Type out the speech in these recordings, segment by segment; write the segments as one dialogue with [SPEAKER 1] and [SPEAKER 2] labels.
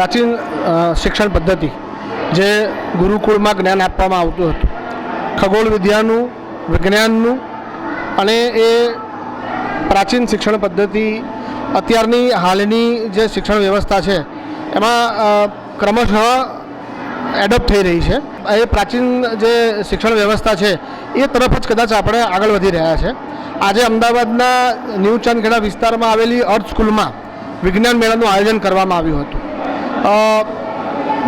[SPEAKER 1] પ્રાચીન શિક્ષણ પદ્ધતિ જે ગુરુકુળમાં જ્ઞાન આપવામાં આવતું હતું. ખગોળ વિદ્યાનું, વિજ્ઞાનનું અને એ પ્રાચીન શિક્ષણ પદ્ધતિ અત્યારની હાલની જે શિક્ષણ વ્યવસ્થા છે, એમાં ક્રમશઃ એડોપ્ટ થઈ રહી છે. એ પ્રાચીન જે શિક્ષણ વ્યવસ્થા છે, એ તરફ જ કદાચ આપણે આગળ વધી રહ્યા છે. આજે અમદાવાદના ન્યૂ ચાંદખેડા વિસ્તારમાં આવેલી અર્થ સ્કૂલમાં વિજ્ઞાન મેળાનું આયોજન કરવામાં આવ્યું હતું.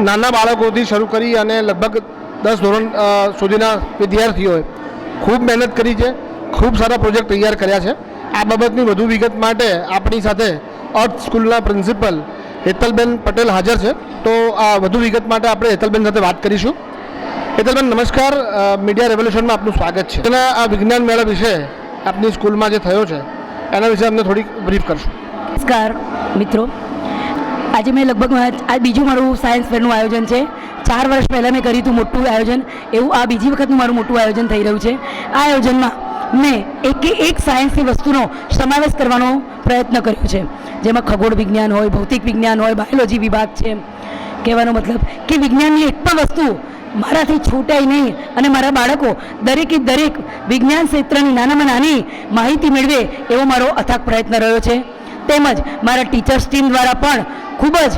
[SPEAKER 1] નાના બાળકોથી શરૂ કરી અને લગભગ દસ ધોરણ સુધીના વિદ્યાર્થીઓએ ખૂબ મહેનત કરી છે, ખૂબ સારા પ્રોજેક્ટ તૈયાર કર્યા છે. આ બાબતની વધુ વિગત માટે આપણી સાથે અર્થ સ્કૂલના પ્રિન્સિપલ હેતલબેન પટેલ હાજર છે. તો આ વધુ વિગત માટે આપણે હેતલબેન સાથે વાત કરીશું. હેતલબેન, નમસ્કાર. મીડિયા રેવોલ્યુશનમાં આપનું સ્વાગત છે. અને આ વિજ્ઞાન મેળા વિશે આપની સ્કૂલમાં જે થયો છે, એના વિશે અમને થોડીક બ્રીફ કરશું.
[SPEAKER 2] નમસ્કાર, મિત્રો. આજે મેં લગભગ આ બીજું મારું સાયન્સ ફેરનું આયોજન છે. ચાર વર્ષ પહેલાં મેં કર્યું હતું મોટું આયોજન. એવું આ બીજી વખતનું મારું મોટું આયોજન થઈ રહ્યું છે. આ આયોજનમાં મેં એકે એક સાયન્સની વસ્તુનો સમાવેશ કરવાનો પ્રયત્ન કર્યો છે. જેમાં ખગોળ વિજ્ઞાન હોય, ભૌતિક વિજ્ઞાન હોય બાયોલોજી વિભાગ છે. કહેવાનો મતલબ કે વિજ્ઞાનની એક પણ વસ્તુ મારાથી છૂટાય નહીં અને મારા બાળકો દરેકે દરેક વિજ્ઞાન ક્ષેત્રની નાનામાં નાની માહિતી મેળવે એવો મારો અથાગ પ્રયત્ન રહ્યો છે. તેમજ મારા ટીચર્સ ટીમ દ્વારા પણ ખૂબ જ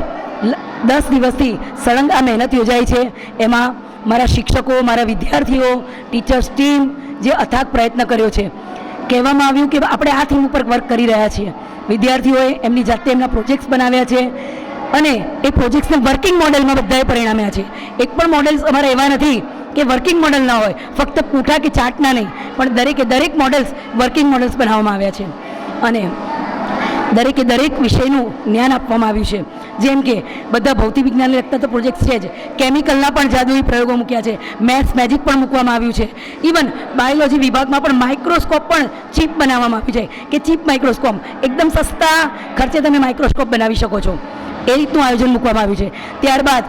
[SPEAKER 2] દસ દિવસથી સળંગ આ મહેનત યોજાઈ છે. એમાં મારા શિક્ષકો, મારા વિદ્યાર્થીઓ ટીચર્સ ટીમ જે અથાગ પ્રયત્ન કર્યો છે. કહેવામાં આવ્યું કે આપણે આ થીમ ઉપર વર્ક કરી રહ્યા છીએ. વિદ્યાર્થીઓએ એમની જાતે એમના પ્રોજેક્ટ્સ બનાવ્યા છે અને એ પ્રોજેક્ટ્સને વર્કિંગ મોડેલમાં બધાએ પરિણામ્યા છે. એક પણ મોડેલ્સ અમારા એવા નથી કે વર્કિંગ મોડલ ના હોય, ફક્ત પૂઠા કે ચાટના નહીં, પણ દરેકે દરેક મોડેલ્સ વર્કિંગ મોડલ્સ બનાવવામાં આવ્યા છે. અને દરેકે દરેક વિષયનું જ્ઞાન આપવામાં આવ્યું છે. જેમ કે, બધા ભૌતિક વિજ્ઞાનને લગતા તો પ્રોજેક્ટ છે જ. કેમિકલના પણ જાદુઈ પ્રયોગો મૂક્યા છે. મેથ્સ મેજિક પણ મૂકવામાં આવ્યું છે. ઇવન બાયોલોજી વિભાગમાં પણ માઇક્રોસ્કોપ પણ ચીપ બનાવવામાં આવ્યું છે. કે ચીપ માઇક્રોસ્કોપ એકદમ સસ્તા ખર્ચે તમે માઇક્રોસ્કોપ બનાવી શકો છો. એ રીતનું આયોજન મૂકવામાં આવ્યું છે. ત્યારબાદ,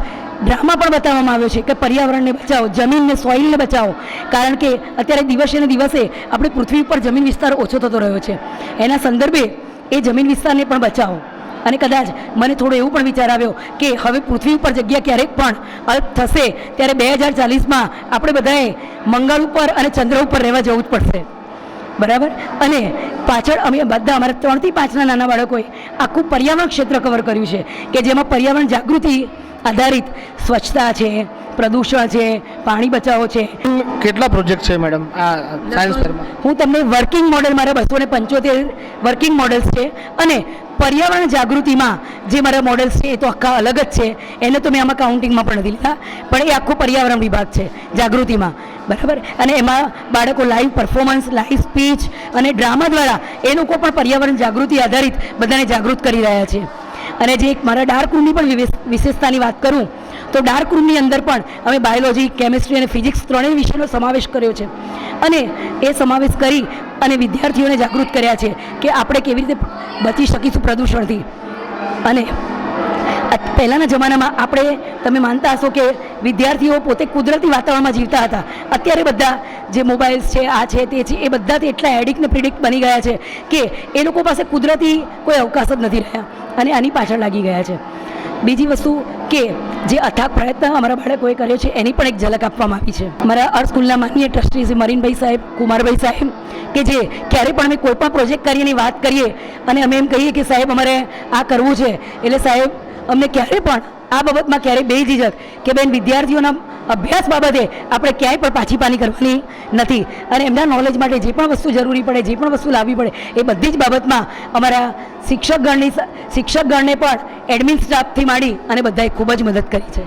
[SPEAKER 2] ડ્રામા પણ બતાવવામાં આવ્યો છે કે પર્યાવરણને બચાવો, જમીનને સોઇલને બચાવો. કારણ કે અત્યારે દિવસે ને દિવસે આપણે પૃથ્વી ઉપર જમીન વિસ્તાર ઓછો થતો રહ્યો છે. એના સંદર્ભે એ જમીન વિસ્તારને પણ બચાવો. અને કદાચ મને થોડો એવું પણ વિચાર આવ્યો કે હવે પૃથ્વી ઉપર જગ્યા ક્યારેક પણ અલ્પ થશે, ત્યારે બે હજાર ચાલીસમાં આપણે બધાએ મંગળ ઉપર અને ચંદ્ર ઉપર રહેવા જવું જ પડશે. બરાબર? અને પાછળ અમે બધા અમારા ત્રણથી પાંચના નાના બાળકોએ આખું પર્યાવરણ ક્ષેત્ર કવર કર્યું છે, કે જેમાં પર્યાવરણ જાગૃતિ આધારિત સ્વચ્છતા છે પ્રદૂષણ છે પાણી બચાવો છે.
[SPEAKER 1] કેટલા પ્રોજેક્ટ છે મેડમ? આ સાયન્સ ફેરમાં
[SPEAKER 2] હું તમને વર્કિંગ મોડેલ મારા બસો ને પંચોતેર વર્કિંગ મોડેલ્સ છે અને પર્યાવરણ જાગૃતિમાં જે મારા મોડેલ્સ છે એ તો આખા અલગ જ છે. એને તો મેં આમાં કાઉન્ટિંગમાં પણ નથી લીધા પણ એ આખો પર્યાવરણ વિભાગ છે જાગૃતિમાં. બરાબર? અને એમાં બાળકો લાઈવ પરફોર્મન્સ લાઈવ સ્પીચ અને ડ્રામા દ્વારા એ લોકો પણ પર્યાવરણ જાગૃતિ આધારિત બધાને જાગૃત કરી રહ્યા છે. અને જે એક મારા ડાર્ક રૂમની પણ વિશેષતાની વાત કરું, તો ડાર્ક રૂમની અંદર પણ અમે બાયોલોજી, કેમિસ્ટ્રી અને ફિઝિક્સ ત્રણેય વિષયનો સમાવેશ કર્યો છે. અને એ સમાવેશ કરી અને વિદ્યાર્થીઓને જાગૃત કર્યા છે કે આપણે કેવી રીતે બચી શકીશું પ્રદૂષણથી. અને પહેલાંના જમાનામાં આપણે તમે માનતા હશો કે વિદ્યાર્થીઓ પોતે કુદરતી વાતાવરણમાં જીવતા હતા. અત્યારે બધા જે મોબાઈલ્સ છે, આ છે, તે છે, એ બધાથી એટલા એડિક્ટ ને પ્રિડિક્ટ બની ગયા છે કે એ લોકો પાસે કુદરતી કોઈ અવકાશ જ નથી રહ્યા અને આની પાછળ લાગી ગયા છે. બીજી વસ્તુ કે જે અથાગ પ્રયત્ન અમારા બાળકોએ કર્યો છે, એની પણ એક ઝલક આપવામાં આવી છે. મારા અર્થ સ્કૂલના માનનીય ટ્રસ્ટી શ્રી મરીનભાઈ સાહેબ, કુમારભાઈ સાહેબ કે જે ક્યારે પણ અમે કોઈ પણ પ્રોજેક્ટ કરીએ એની વાત કરીએ અને અમે એમ કહીએ કે સાહેબ, અમારે આ કરવું છે. એટલે સાહેબ અમને ક્યારે પણ આ બાબતમાં ક્યારેય બે ઝીઝક કે બેન, વિદ્યાર્થીઓના અભ્યાસ બાબતે આપણે ક્યાંય પણ પાછી પાની કરવાની નથી. અને એમના નોલેજ માટે જે પણ વસ્તુ જરૂરી પડે, જે પણ વસ્તુ લાવવી પડે, એ બધી જ બાબતમાં અમારા શિક્ષકગણની શિક્ષકગણને પણ એડમિન સ્ટાફથી માંડી અને બધાએ ખૂબ જ મદદ કરી છે.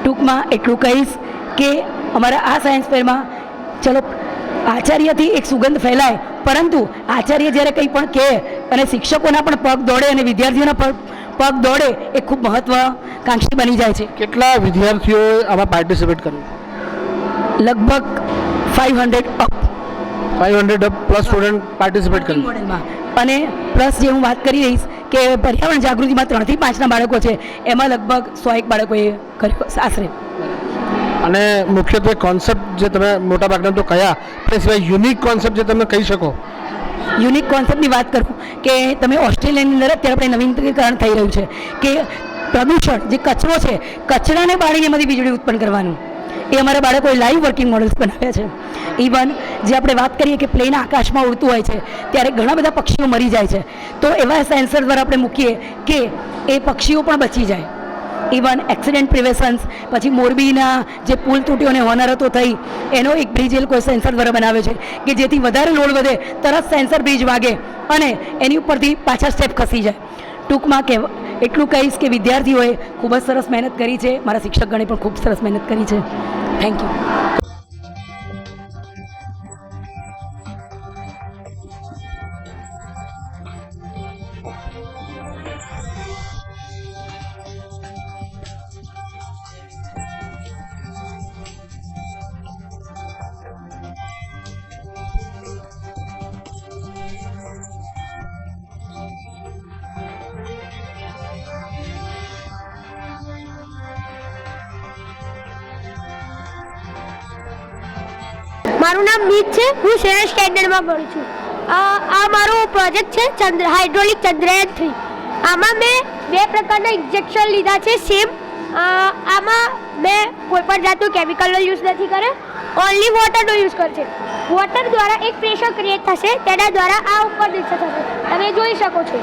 [SPEAKER 2] ટૂંકમાં એટલું કહીશ કે અમારા આ સાયન્સ ફેરમાં ચલો, આચાર્યથી એક સુગંધ ફેલાય, પરંતુ આચાર્ય જ્યારે કંઈ પણ કહે અને શિક્ષકોના પણ પગ દોડે અને વિદ્યાર્થીઓના પગ પગ દોડે એ ખૂબ મહત્વાકાંક્ષી બની જાય છે.
[SPEAKER 1] કેટલા વિદ્યાર્થીઓએ આમાં પાર્ટિસિપેટ કર્યું?
[SPEAKER 2] લગભગ five hundred up
[SPEAKER 1] five hundred plus student participate કર્યું.
[SPEAKER 2] અને પ્લસ જે હું વાત કરી રહીશ કે પર્યાવરણ જાગૃતિમાં ત્રણથી પાંચના બાળકો છે એમાં લગભગ સો એક બાળકોએ કર્યું આશરે.
[SPEAKER 1] અને મુખ્યત્વે કોન્સેપ્ટ જે તમે મોટાભાગના તો કયા તે સિવાય યુનિક કોન્સેપ્ટ જે તમે કહી શકો
[SPEAKER 2] યુનિક કોન્સેપ્ટની વાત કરું કે તમે ઓસ્ટ્રેલિયાની અંદર અત્યારે આપણે નવીનીકરણ થઈ રહ્યું છે કે પ્રદૂષણ જે કચરો છે, કચરાને બાળીને એમાંથી વીજળી ઉત્પન્ન કરવાનું. એ અમારા બાળકોએ લાઈવ વર્કિંગ મોડલ્સ બનાવ્યા છે. ઇવન જે આપણે વાત કરીએ કે પ્લેન આકાશમાં ઉડતું હોય છે, ત્યારે ઘણા બધા પક્ષીઓ મરી જાય છે. તો એવા સેન્સર દ્વારા આપણે મૂકીએ કે એ પક્ષીઓ પણ બચી જાય. ઇવન એક્સિડન્ટ પ્રિવેશન્સ પછી મોરબીના જે પુલ તૂટ્યો અને હોનારતો થઈ, એનો એક બ્રિજ એ લોકો સેન્સર દ્વારા બનાવે છે, કે જેથી વધારે લોડ વધે, તરત સેન્સર બ્રિજ વાગે અને એની ઉપરથી પાછા સ્ટેપ ખસી જાય. ટૂંકમાં કે એટલું કહીશ કે વિદ્યાર્થીઓએ ખૂબ જ સરસ મહેનત કરી છે, મારા શિક્ષકગણે પણ ખૂબ સરસ મહેનત કરી છે. થેન્ક યુ
[SPEAKER 3] મારું નામ મીત છે. હું સેવન સ્ટેન્ડર્ડમાં ભણું છું. આ મારો પ્રોજેક્ટ છે ચંદ્ર, હાઇડ્રોલિક ચંદ્રયાન થ્રી. આમાં મેં બે પ્રકારના ઇન્જેક્શન લીધા છે, સેમ. આમાં મેં કોઈ પણ જાતનું કેમિકલનો યુઝ નથી કરે ઓનલી વોટરનો યુઝ કરશે વોટર દ્વારા એક પ્રેશર ક્રિએટ થશે, તેના દ્વારા આ ઉપર નીચે થશે. તમે જોઈ શકો છો.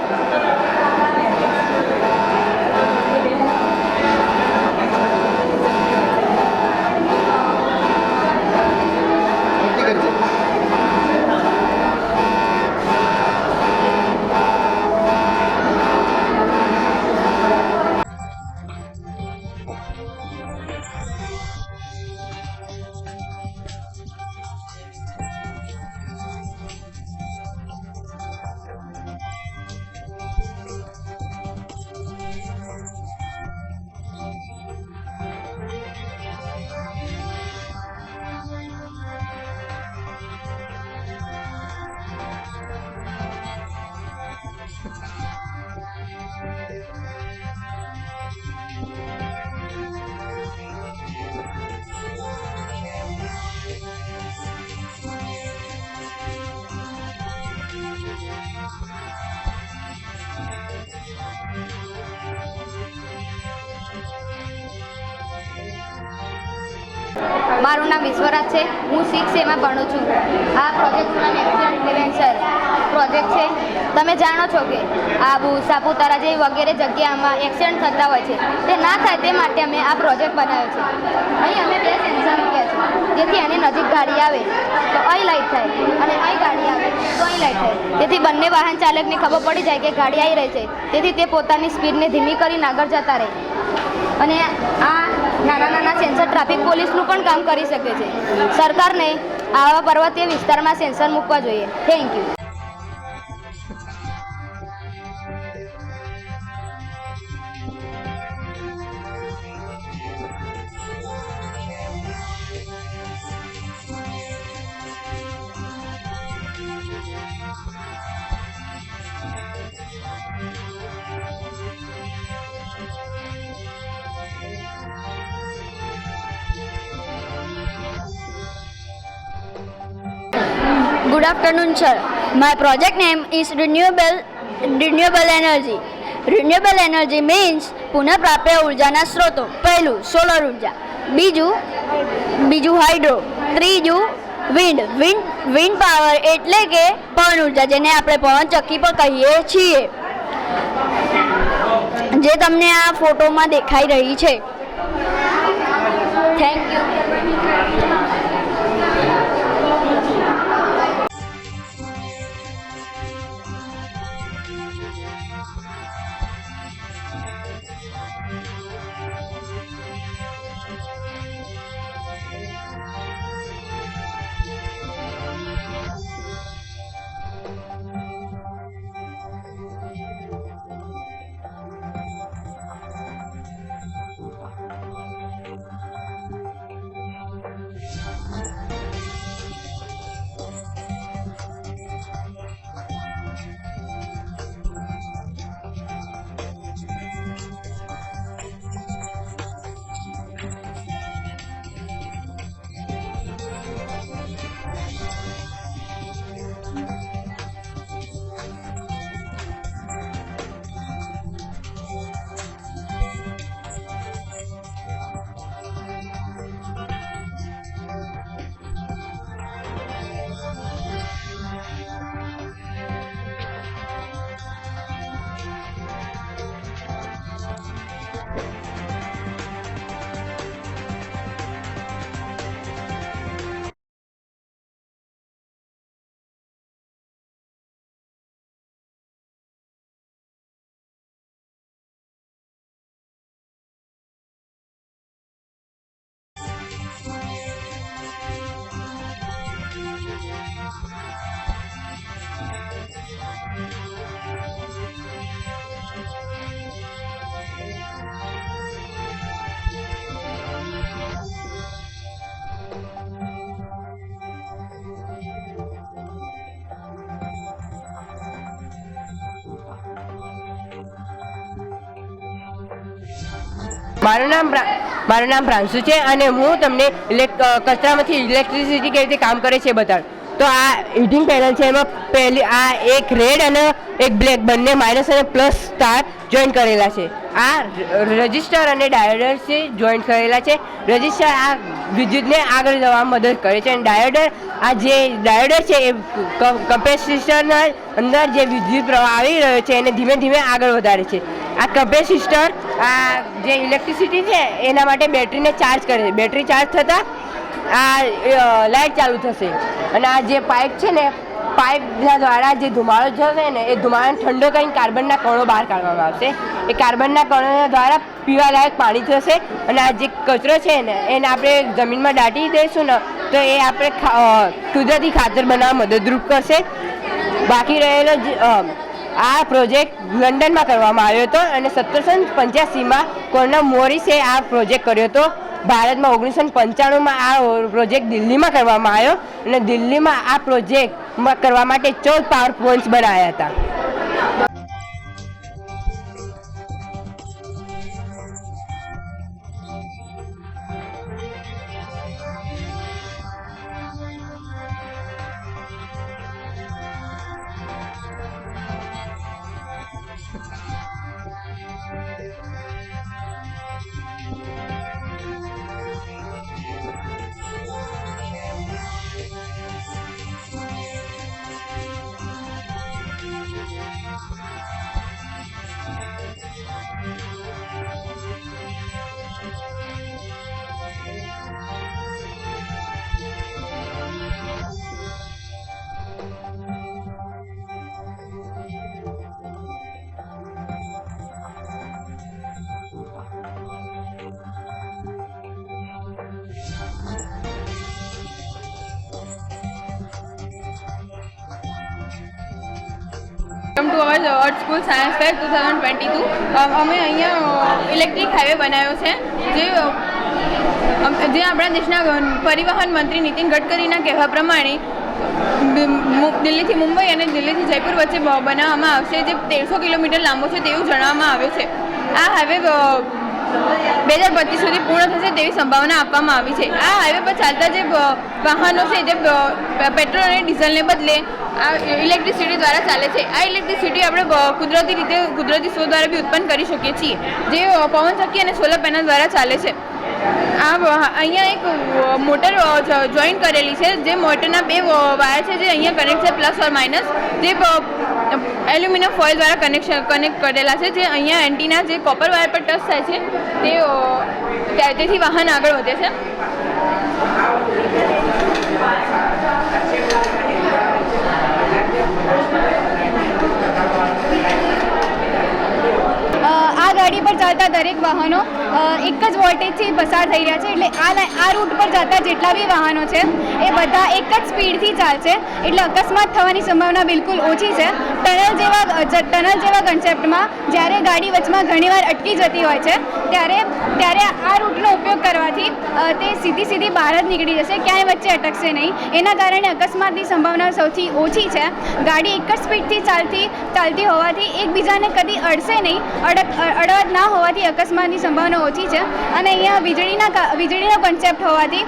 [SPEAKER 4] મારું નામ વિશ્વરાજ છે. હું સિક્સ એમાં ભણું છું. આ પ્રોજેક્ટનું નામ પ્રિવેન્શન પ્રોજેક્ટ છે. તમે જાણો છો કે આબુ સાપુતારા જેવી વગેરે જગ્યામાં એક્સિડન્ટ થતા હોય છે. તે ના થાય તે માટે અમે આ પ્રોજેક્ટ બનાવ્યો છે. અહીં અમે બે સેન્સર મૂક્યા છે. જેથી એની નજીક ગાડી આવે, તો અહીં લાઈટ થાય અને અહીં ગાડી આવે, તો અહીં લાઈટ થાય. તેથી બંને વાહન ચાલકને ખબર પડી જાય કે ગાડી આવી રહી છે. તેથી તે પોતાની સ્પીડને ધીમી કરીને આગળ જતા રહે. અને આ નાના નાના સેન્સર ટ્રાફિક પોલીસનું પણ કામ કરી શકે છે. સરકારને આવા પર્વતીય વિસ્તારમાં સેન્સર મૂકવા જોઈએ. Thank you
[SPEAKER 5] Good afternoon, sir. My project name is renewable renewable energy. Renewable energy means પુનઃપ્રાપ્ય ઉર્જાના સ્ત્રોતો પહેલું સોલર ઊર્જા. બીજું બીજું હાઇડ્રો ત્રીજું વિન્ડ વિન્ડ વિન્ડ પાવર એટલે કે પવન ઊર્જા જેને આપણે પવન ચક્કી પણ કહીએ છીએ. જે તમને આ ફોટોમાં દેખાઈ રહી છે. થેન્ક યુ
[SPEAKER 6] મારું નામ મારું નામ પ્રાંશુ છે અને હું તમને કચરામાંથી ઇલેક્ટ્રિસિટી કેવી રીતે કામ કરે છે બતાડ તો આ હીટિંગ પેનલ છે, એમાં પહેલી આ એક રેડ અને એક બ્લેક બંને માઇનસ અને પ્લસ સ્ટાર જોઈન કરેલા છે. આ રજિસ્ટર અને ડાયોડરથી જોઈન્ટ કરેલા છે. રજિસ્ટર આ વિદ્યુતને આગળ જવામાં મદદ કરે છે. અને ડાયોડર આ જે ડાયોડર છે એ કપેસિસ્ટરના અંદર જે વિદ્યુત પ્રવાહ આવી રહ્યો છે એને ધીમે ધીમે આગળ વધારે છે. આ કપેસિસ્ટર આ જે ઇલેક્ટ્રિસિટી છે એના માટે બેટરીને ચાર્જ કરે છે. બેટરી ચાર્જ થતાં આ લાઇટ ચાલુ થશે. અને આ જે પાઇપ છે ને પાઇપના દ્વારા જે ધુમાડો જશે ને એ ધુમાડાને ઠંડો કરીને કાર્બનના કણો બહાર કાઢવામાં આવશે. એ કાર્બનના કણો દ્વારા પીવાલાયક પાણી થશે. અને આ જે કચરો છે ને એને આપણે જમીનમાં દાટી દઈશું ને તો એ આપણે કુદરતી ખાતર બનાવવા મદદરૂપ કરશે. બાકી રહેલો જે, આ પ્રોજેક્ટ લંડનમાં કરવામાં આવ્યો હતો અને સત્તરસો પંચ્યાસીમાં કોર્નર મોરિસે આ પ્રોજેક્ટ કર્યો હતો. ભારતમાં ઓગણીસો પંચાણુંમાં આ પ્રોજેક્ટ દિલ્હીમાં કરવામાં આવ્યો અને દિલ્હીમાં આ પ્રોજેક્ટ કરવા માટે ચૌદ પાવર પોઈન્ટ્સ બનાવ્યા હતા.
[SPEAKER 7] To our earth school science fair two thousand twenty two. અમે અહીંયા ઇલેક્ટ્રિક હાઈવે બનાવ્યો છે. જે જે આપણા દેશના પરિવહન મંત્રી નીતિન ગડકરીના કહેવા પ્રમાણે દિલ્હીથી મુંબઈ અને દિલ્હીથી જયપુર વચ્ચે બનાવવામાં આવશે. જે તેરસો કિલોમીટર લાંબો છે તેવું જણાવવામાં આવ્યું છે. આ હાઈવે બે હજાર પચીસ સુધી પૂર્ણ થશે તેવી સંભાવના આપવામાં આવી છે. આ હાઈવે પર ચાલતા જે વાહનો છે, જે પેટ્રોલ અને ડીઝલને બદલે આ ઇલેક્ટ્રિસિટી દ્વારા ચાલે છે. આ ઇલેક્ટ્રિસિટી આપણે કુદરતી રીતે, કુદરતી સ્ત્રોત દ્વારા બી ઉત્પન્ન કરી શકીએ છીએ. જે પવનચક્કી પવન ચક્કી અને સોલર પેનલ દ્વારા ચાલે છે. આ અહીંયા એક મોટર જોઈન કરેલી છે, જે મોટરના બે વાયર છે, જે અહીંયા કનેક્ટ છે પ્લસ ઓર માઇનસ જે એલ્યુમિનિયમ ફોઇલ દ્વારા કનેક્શન કનેક્ટ કરેલા છે, જે અહીંયા એન્ટીના જે કોપર વાયર પર ટચ થાય છે, તે તેથી વાહન આગળ વધે છે.
[SPEAKER 8] આ ગાડી પર ચાલતા દરેક વાહનો એક જ વોલ્ટેજથી પસાર થઈ રહ્યા છે. એટલે આ આ રૂટ પર જતા જેટલા બી વાહનો છે, એ બધા એક જ સ્પીડથી ચાલશે. એટલે અકસ્માત થવાની સંભાવના બિલકુલ ઓછી છે. ટનલ જેવા ટનલ જેવા કન્સેપ્ટમાં જ્યારે ગાડી વચમાં ઘણીવાર અટકી જતી હોય છે, ત્યારે ત્યારે આ રૂટનો ઉપયોગ કરવાથી તે સીધી સીધી બહાર જ નીકળી જશે. ક્યાંય વચ્ચે અટકશે નહીં. એના કારણે અકસ્માતની સંભાવના સૌથી ઓછી છે. ગાડી એક જ સ્પીડથી ચાલતી ચાલતી હોવાથી એકબીજાને કદી અડશે નહીં. અડક અડવા ના હોવાથી અકસ્માતની સંભાવના ઓછી છે અને અહીંયા વીજળીના વીજળીનો કન્સેપ્ટ હોવાથી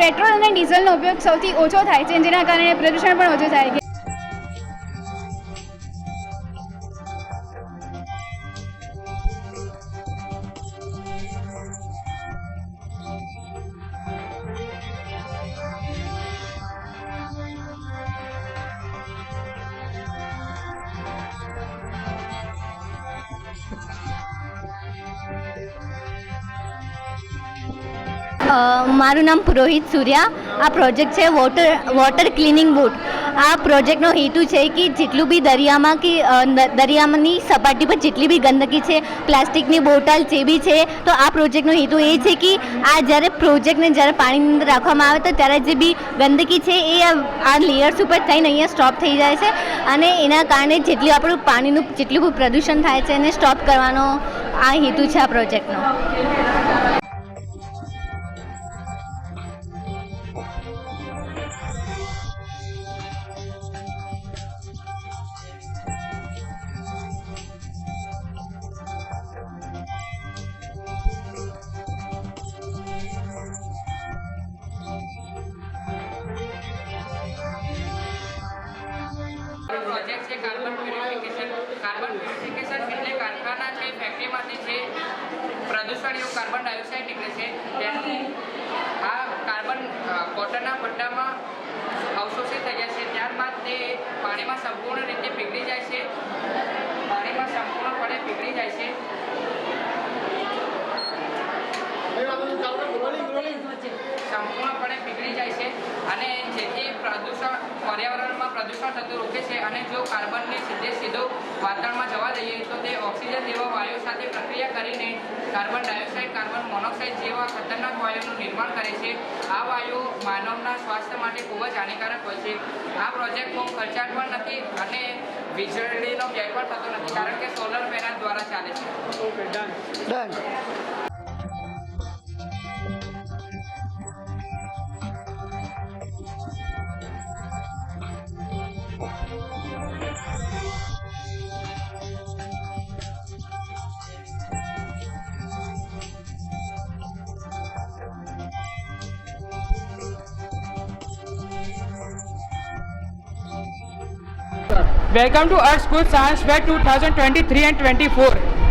[SPEAKER 8] પેટ્રોલ અને ડીઝલનો ઉપયોગ સૌથી ઓછો થાય છે જેના કારણે પ્રદૂષણ પણ ઓછું થાય છે.
[SPEAKER 9] મારું નામ પુરોહિત સૂર્યા. આ પ્રોજેક્ટ છે વોટર વોટર ક્લિનિંગ બોટ. આ પ્રોજેક્ટનો હેતુ છે કે જેટલું બી દરિયામાં કે દરિયામાંની સપાટી પર જેટલી બી ગંદકી છે, પ્લાસ્ટિકની બોટલ જે બી છે, તો આ પ્રોજેક્ટનો હેતુ એ છે કે આ જ્યારે પ્રોજેક્ટને જ્યારે પાણીની અંદર રાખવામાં આવે તો ત્યારે જે બી ગંદકી છે એ આ લેયર્સ ઉપર થઈને અહીંયા સ્ટોપ થઈ જાય છે. અને એના કારણે જેટલું આપણું પાણીનું, જેટલું પ્રદૂષણ થાય છે એને સ્ટોપ કરવાનો આ હેતુ છે આ પ્રોજેક્ટનો.
[SPEAKER 10] કાર્બન પ્યુરિફિકેશન એટલે કારખાના છે, ફેક્ટરીમાંથી જે પ્રદૂષણ એવું કાર્બન ડાયોક્સાઇડ નીકળે છે તેનું આ કાર્બન કોટનના પટ્ટામાં અવશોષિત થઈ જાય છે. ત્યારબાદ તે પાણીમાં સંપૂર્ણ રીતે પીગળી જાય છે. પાણીમાં સંપૂર્ણપણે પીગળી જાય છે. સંપૂર્ણપણે પીગળી જાય છે અને જેથી પ્રદૂષણ પર્યાવરણમાં પ્રદૂષણ થતું રોકે છે અને જો કાર્બનને સીધે સીધો વાતાવરણમાં જવા દઈએ તો તે ઓક્સિજન જેવા વાયુ સાથે પ્રક્રિયા કરીને કાર્બન ડાયોક્સાઇડ કાર્બન મોનોક્સાઇડ જેવા ખતરનાક વાયુનું નિર્માણ કરે છે. આ વાયુ માનવના સ્વાસ્થ્ય માટે ખૂબ જ હાનિકારક હોય છે. આ પ્રોજેક્ટ બહુ ખર્ચાળ પણ નથી અને વીજળીનો વ્યય પણ થતો નથી કારણ કે સોલર પેનલ દ્વારા ચાલે છે.
[SPEAKER 1] Done
[SPEAKER 11] Welcome to our school science fair 2023 and 24.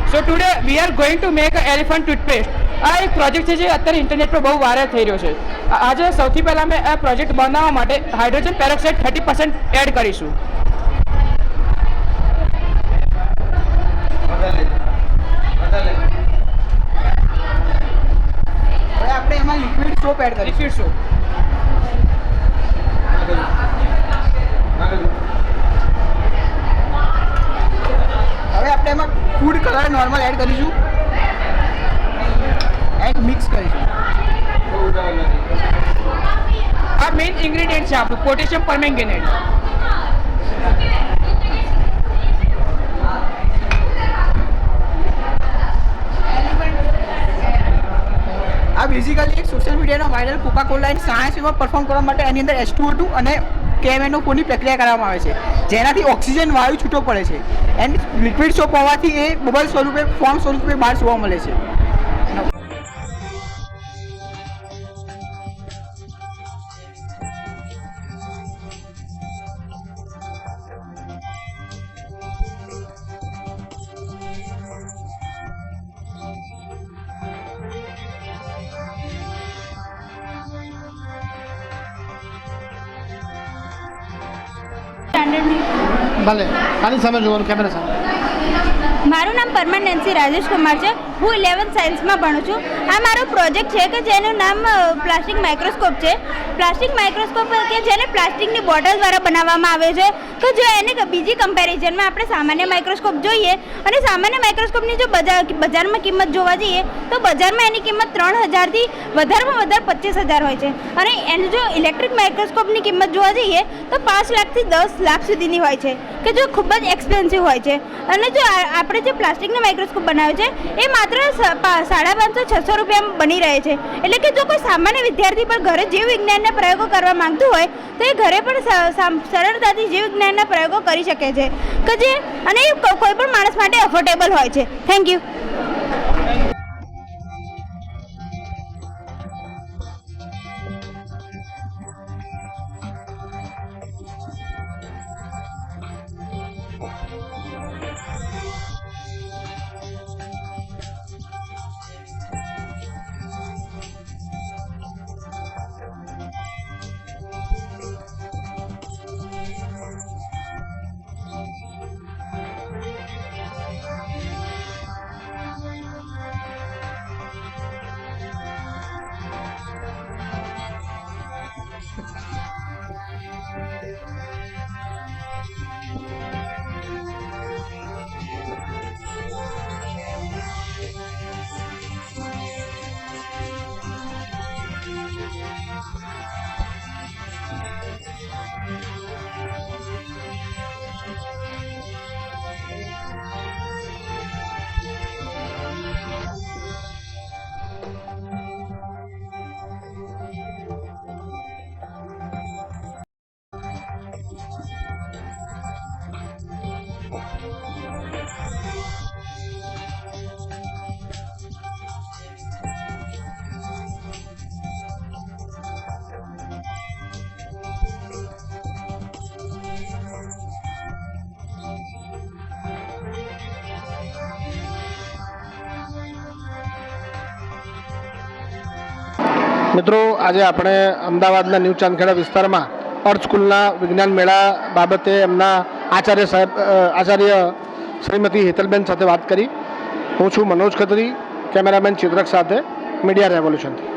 [SPEAKER 11] So today we are going to make a elephant toothpaste. આ એક પ્રોજેક્ટ છે જે અત્યારે ઇન્ટરનેટ પર બહુ વાયરલ થઈ રહ્યો છે આજે સૌથી પહેલાં અમે આ પ્રોજેક્ટ બનાવવા માટે hydrogen peroxide thirty percent add કરીશું
[SPEAKER 6] આપણે એમાં લિક્વિડ સોપ એડ કરીશું
[SPEAKER 11] લિક્વિડ સોપ
[SPEAKER 6] હવે આપણે એમાં ફૂડ કલર નોર્મલ એડ કરીશું. એન્ડ મિક્સ કરીશું.
[SPEAKER 11] આ મેઇન ઇન્ગ્રેડિયન્ટ છે આપણું પોટેશિયમ પરમેંગેનેટ
[SPEAKER 6] આ બેઝિકલી એક સોશિયલ મીડિયાનો viral coca cola and science એમાં પરફોર્મ કરવા માટે એની અંદર એચ ટુ હતું અને કેમેનો ફોનની પ્રક્રિયા કરવામાં આવે છે? જેનાથી ઓક્સિજન, વાયુ છૂટો પડે છે. એન્ડ લિક્વિડ સોપ હોવાથી એ બબલ સ્વરૂપે ફોર્મ સ્વરૂપે બહાર જોવા મળે છે.
[SPEAKER 1] સામે જોવાનું કેમેરા સામે.
[SPEAKER 9] મારું નામ પરમાનન્સી રાજેશ કુમાર છે. હું ઇલેવન્થ સાયન્સમાં ભણું છું. આ મારો પ્રોજેક્ટ છે કે જેનું નામ પ્લાસ્ટિક માઇક્રોસ્કોપ છે. પ્લાસ્ટિક માઇક્રોસ્કોપ કે જેને પ્લાસ્ટિકની બોટલ દ્વારા બનાવવામાં આવે છે. તો જો એને બીજી કમ્પેરિઝનમાં આપણે સામાન્ય માઇક્રોસ્કોપ જોઈએ અને સામાન્ય માઇક્રોસ્કોપની જો બજાર બજારમાં કિંમત જોવા જઈએ, તો બજારમાં એની કિંમત ત્રણ હજારથી વધારેમાં વધારે પચીસ હજાર હોય છે. અને એની જો ઇલેક્ટ્રિક માઇક્રોસ્કોપની કિંમત જોવા જઈએ, તો પાંચ લાખથી દસ લાખ સુધીની હોય છે, કે જો ખૂબ જ એક્સપેન્સિવ હોય છે. અને જો આપણે જે પ્લાસ્ટિકનો માઇક્રોસ્કોપ બનાવ્યો છે, એ માત્ર પા- સાડા પાંચસો, છસો રૂપિયામાં બની રહે છે. એટલે કે જો કોઈ સામાન્ય વિદ્યાર્થી પણ ઘરે જીવ વિજ્ઞાનના પ્રયોગો કરવા માંગતું હોય, તો એ ઘરે પણ સરળતાથી જીવ વિજ્ઞાનના પ્રયોગો કરી શકે છે. કે જે અને એ કોઈ પણ માણસ માટે અફોર્ડેબલ હોય છે. થેન્ક યુ
[SPEAKER 1] મિત્રો, આજે આપણે અમદાવાદના ન્યૂ ચાંદખેડા વિસ્તારમાં અર્થ સ્કૂલના વિજ્ઞાન મેળા બાબતે એમના આચાર્ય સાહેબ આચાર્ય શ્રીમતી હેતલબેન સાથે વાત કરી. હું છું મનોજ ખત્રી, કેમેરામેન ચિત્રક સાથે, મીડિયા રેવોલ્યુશનથી